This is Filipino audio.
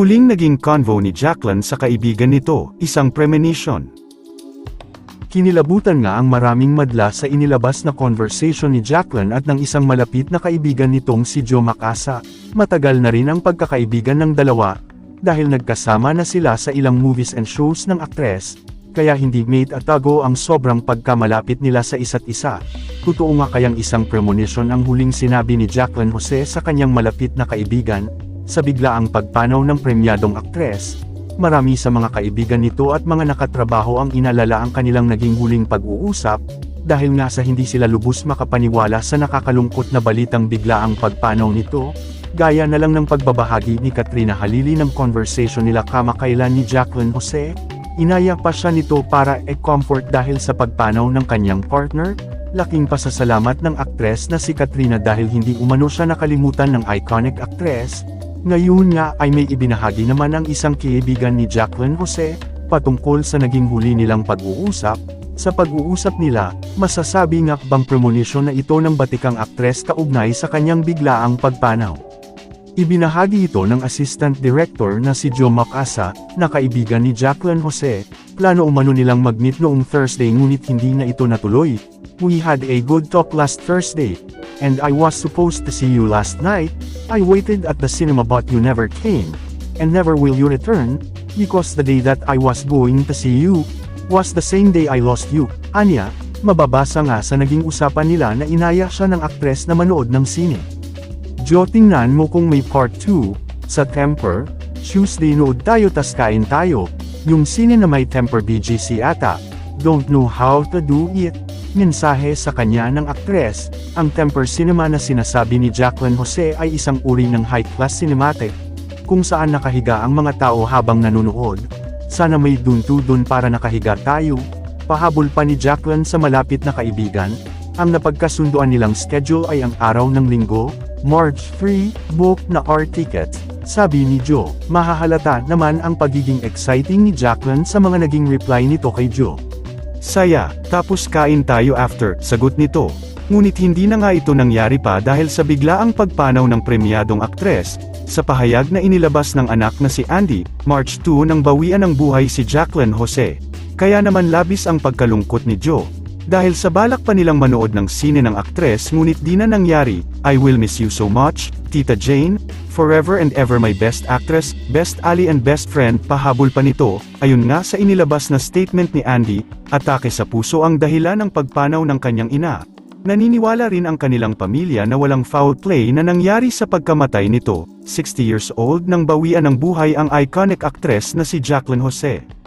Huling naging convo ni Jacqueline sa kaibigan nito, isang premonition. Kinilabutan nga ang maraming madla sa inilabas na conversation ni Jacqueline at ng isang malapit na kaibigan nitong si Joe Macasa. Matagal na rin ang pagkakaibigan ng dalawa, dahil nagkasama na sila sa ilang movies and shows ng aktres, kaya hindi mate at tago ang sobrang pagkamalapit nila sa isa't isa. Totoo nga kayang isang premonition ang huling sinabi ni Jacqueline Jose sa kanyang malapit na kaibigan, sa biglaang pagpanaw ng premyadong aktres, Marami sa mga kaibigan nito at mga nakatrabaho ang inalala ang kanilang naging huling pag-uusap, dahil nga sa hindi sila lubos makapaniwala sa nakakalungkot na balitang bigla ang pagpanaw nito, gaya na lang ng pagbabahagi ni Katrina Halili ng conversation nila kamakailan ni Jacqueline Jose, inaya pa siya nito para e-comfort dahil sa pagpanaw ng kanyang partner, laking pasasalamat ng aktres na si Katrina dahil hindi umano siya nakalimutan ng iconic actress, ngayon nga ay may ibinahagi naman ang isang kaibigan ni Jacqueline Jose, patungkol sa naging huli nilang pag-uusap. Sa pag-uusap nila, masasabi nga bang premonition na ito ng batikang aktres kaugnay sa kanyang biglaang pagpanaw. Ibinahagi ito ng Assistant Director na si Joe Macasa, na kaibigan ni Jacqueline Jose, plano umano nilang mag-meet noong Thursday ngunit hindi na ito natuloy. We had a good talk last Thursday, and I was supposed to see you last night, I waited at the cinema but you never came, and never will you return, because the day that I was going to see you, was the same day I lost you. Anya, mababasa nga sa naging usapan nila na inaya siya ng aktres na manood ng sine. Jo tingnan mo kung may part 2, sa Temper, Tuesday nood tayo tas kain tayo, yung sine na may Temper BGC ata, don't know how to do it. Mensahe sa kanya ng aktres, ang Temper Cinema na sinasabi ni Jacqueline Jose ay isang uri ng high-class cinematic, kung saan nakahiga ang mga tao habang nanonood. Sana may dun-dun para nakahiga tayo. Pahabol pa ni Jacqueline sa malapit na kaibigan, ang napagkasunduan nilang schedule ay ang araw ng linggo, March 3, book na our ticket. Sabi ni Joe, mahahalata naman ang pagiging exciting ni Jacqueline sa mga naging reply nito kay Joe. Saya, tapos kain tayo after, sagot nito. Ngunit hindi na nga ito nangyari pa dahil sa biglaang pagpanaw ng premyadong aktres, sa pahayag na inilabas ng anak na si Andy, March 2 nang bawian ng buhay si Jacqueline Jose. Kaya naman labis ang pagkalungkot ni Joe. Dahil sa balak pa nilang manood ng sine ng aktres ngunit di na nangyari, I will miss you so much, Tita Jane, forever and ever my best actress, best ally and best friend, pahabol pa nito, ayun nga sa inilabas na statement ni Andy, atake sa puso ang dahilan ng pagpanaw ng kanyang ina. Naniniwala rin ang kanilang pamilya na walang foul play na nangyari sa pagkamatay nito, 60 years old nang bawian ng buhay ang iconic actress na si Jacqueline Jose.